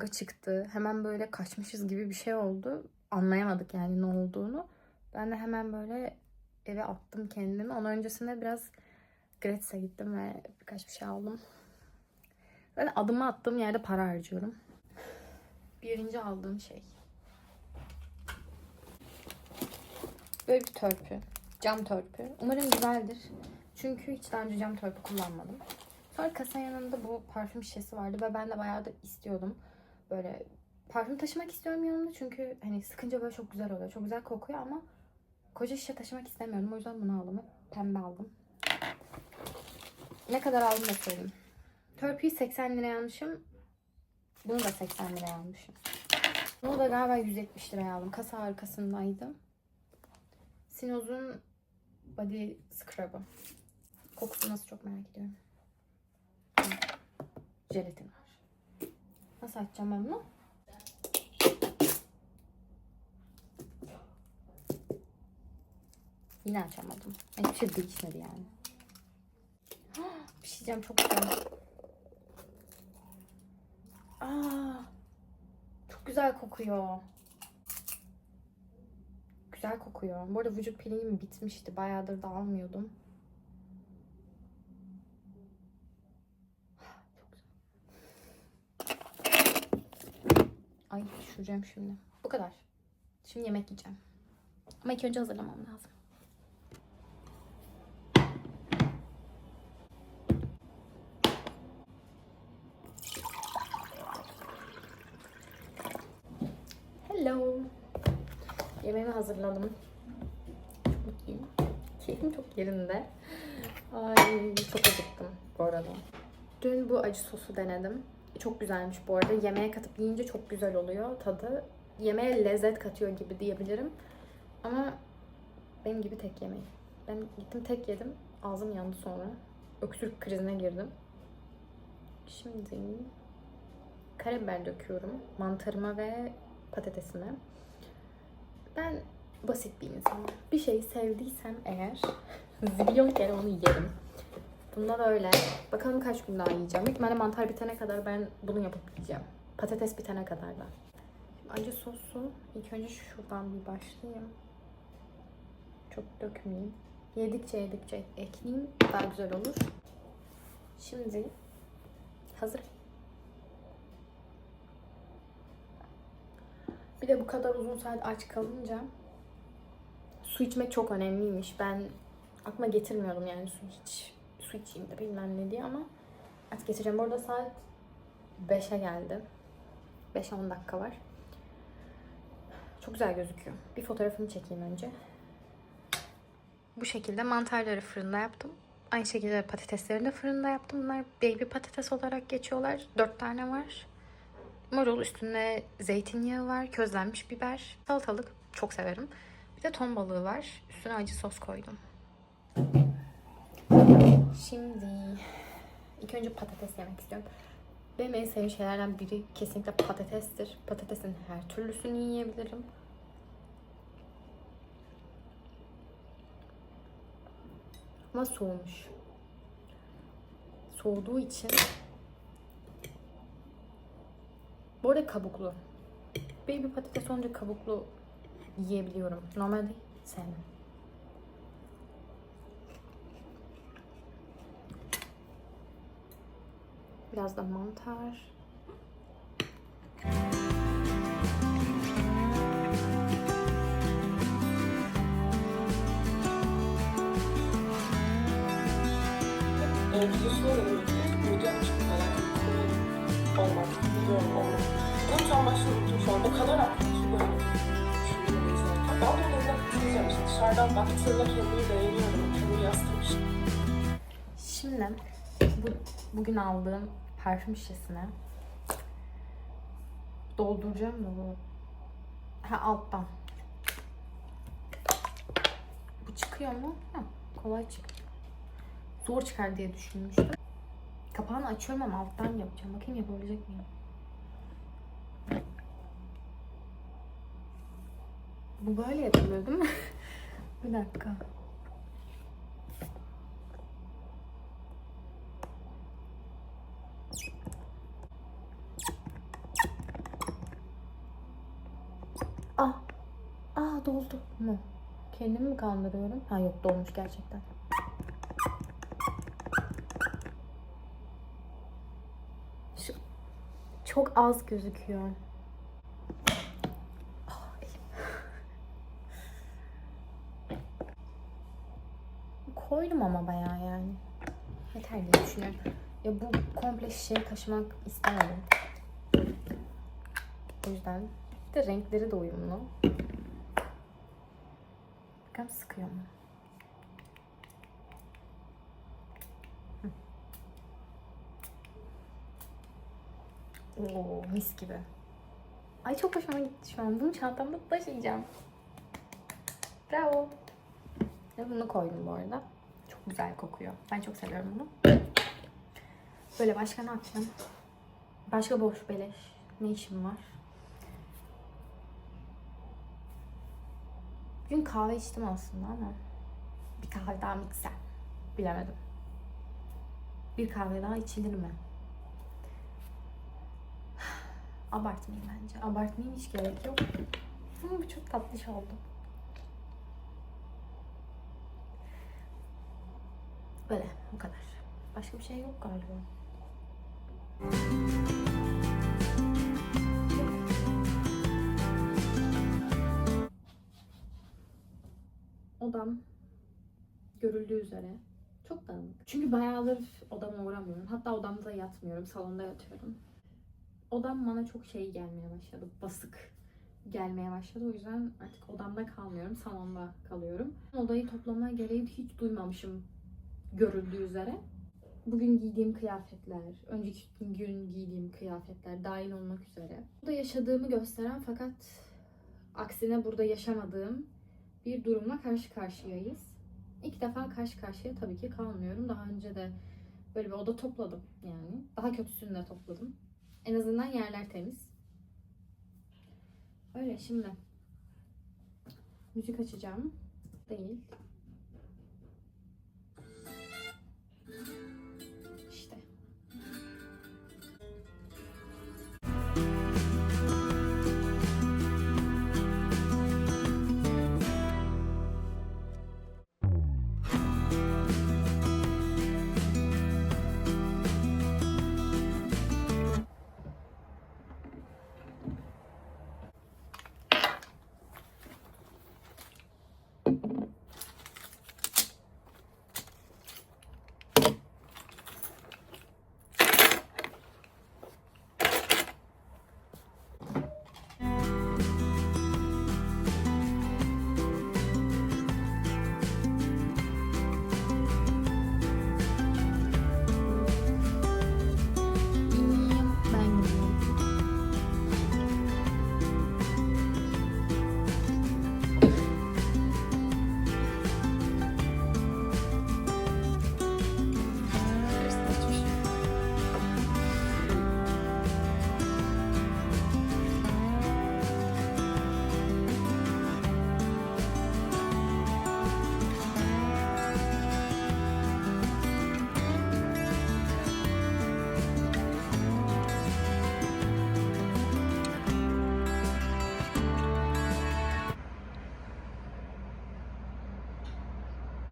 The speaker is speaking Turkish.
kavga çıktı. Hemen böyle kaçmışız gibi bir şey oldu. Anlayamadık yani ne olduğunu. Ben de hemen böyle eve attım kendimi. Onun öncesinde biraz Gratis'e gittim ve birkaç bir şey aldım. Ben adımı attığım yerde para harcıyorum. Birinci aldığım şey. Böyle bir törpü. Cam törpü. Umarım güzeldir. Çünkü hiç daha önce cam törpü kullanmadım. Sonra kasanın yanında bu parfüm şişesi vardı ve ben de bayağı da istiyordum. Böyle parfüm taşımak istiyorum yanımda çünkü hani sıkınca böyle çok güzel oluyor. Çok güzel kokuyor ama koca şişe taşımak istemiyorum. O yüzden bunu aldım. Pembe aldım. Ne kadar aldım da söyleyeyim. Törpüyü 80 liraya almışım. Bunu da 80 liraya almışım. Bunu da galiba 170 liraya aldım. Kasa arkasındaydı. Sinoz'un Body Scrub'ı. Kokusu nasıl çok merak ediyorum. Jelatin açacağım ben bunu? Yine açamadım. Hiçbir şey değişmedi yani. Bir şey çok güzel. Aa, çok güzel kokuyor. Güzel kokuyor. Bu arada vücut pilim bitmişti. Bayağıdır da almıyordum. Çok güzel. Ay düşüreceğim şimdi. Bu kadar. Şimdi yemek yiyeceğim. Ama ilk önce hazırlamam lazım. Hello. Yemeğimi hazırladım. Çok mutluyum. Keyfim çok yerinde. Ay çok acıktım bu arada. Dün bu acı sosu denedim. Çok güzelmiş bu arada. Yemeğe katıp yiyince çok güzel oluyor tadı. Yemeğe lezzet katıyor gibi diyebilirim. Ama benim gibi tek yemeği. Ben gittim tek yedim. Ağzım yandı sonra. Öksürük krizine girdim. Şimdi karabiber döküyorum mantarıma ve patatesime. Ben basit bir insanım. Bir şeyi sevdiysem eğer zilyon kere onu yerim. Bunda da öyle. Bakalım kaç gün daha yiyeceğim. İhtimalle mantar bitene kadar ben bunu yapıp yiyeceğim. Patates bitene kadar da. Acı sosu ilk önce şuradan bir başlayayım. Çok dökmeyeyim. Yedikçe yedikçe ekleyeyim. Daha güzel olur. Şimdi hazır. Bir de bu kadar uzun saat aç kalınca su içmek çok önemliymiş. Ben aklıma getirmiyordum yani su hiç su içeyim de bilmem ne diye ama artık getireceğim. Bu arada saat 5'e geldi. 5-10 dakika var. Çok güzel gözüküyor. Bir fotoğrafını çekeyim önce. Bu şekilde mantarları fırında yaptım. Aynı şekilde patatesleri de fırında yaptım. Bunlar baby patates olarak geçiyorlar. 4 tane var. Marul üstünde zeytinyağı var, közlenmiş biber, salatalık çok severim. Bir de ton balığı var. Üstüne acı sos koydum. Şimdi ilk önce patates yemek istiyorum. Benim en sevdiğim şeylerden biri kesinlikle patatestir. Patatesin her türlüsünü yiyebilirim. Ama soğumuş. Soğuduğu için bu arada kabuklu. Baby patates olunca kabuklu yiyebiliyorum. Normalde sevmem. Biraz da mantar. Unuttum şu an. O kadar ki böyle. Düşünüyorum izlerken. Ben kendimi beğeniyorum. Kendimi. Şimdi bu, bugün aldığım parfüm şişesine dolduracağım da bu. Ha alttan. Bu çıkıyor mu? Ha, kolay çıkıyor. Zor çıkar diye düşünmüştüm. Kapağını açıyorum ama alttan yapacağım. Bakayım yapabilecek miyim? Bu böyle yapılıyor değil mi? Bir dakika. Kendimi mi kandırıyorum? Ha yok dolmuş gerçekten. Şu çok az gözüküyor. Koydum ama bayağı yani. Yeter diye düşünüyorum. Ya bu komple şişeyi taşımak istemedim. O yüzden de renkleri de uyumlu. Bakalım sıkıyor mu? Oo, mis gibi. Ay çok hoşuma gitti şu an. Bunu çantamda taşıyacağım. Bravo. Ve bunu koydum bu arada. Çok güzel kokuyor. Ben çok seviyorum bunu. Böyle başka ne yapacağım? Başka boş beleş. Ne işim var? Bugün kahve içtim aslında ama bir kahve daha mı içsem? Bilemedim. Bir kahve daha içilir mi? Abartmayayım bence. Abartmayayım hiç gerek yok. Ama bu çok tatlış oldu. Böyle bu kadar. Başka bir şey yok galiba. Odam görüldüğü üzere çok dağınık. Çünkü bayağıdır odama uğramıyorum. Hatta odamda da yatmıyorum. Salonda yatıyorum. Odam bana çok şey gelmeye başladı. Basık gelmeye başladı. O yüzden artık odamda kalmıyorum. Salonda kalıyorum. Odayı toplama gereği hiç duymamışım görüldüğü üzere. Bugün giydiğim kıyafetler, önceki gün giydiğim kıyafetler dahil olmak üzere. Burada yaşadığımı gösteren fakat aksine burada yaşamadığım bir durumla karşı karşıyayız. İlk defa karşı karşıya tabii ki kalmıyorum. Daha önce de böyle bir oda topladım yani. Daha kötüsünü de topladım. En azından yerler temiz. Öyle şimdi. Müzik açacağım. Değil.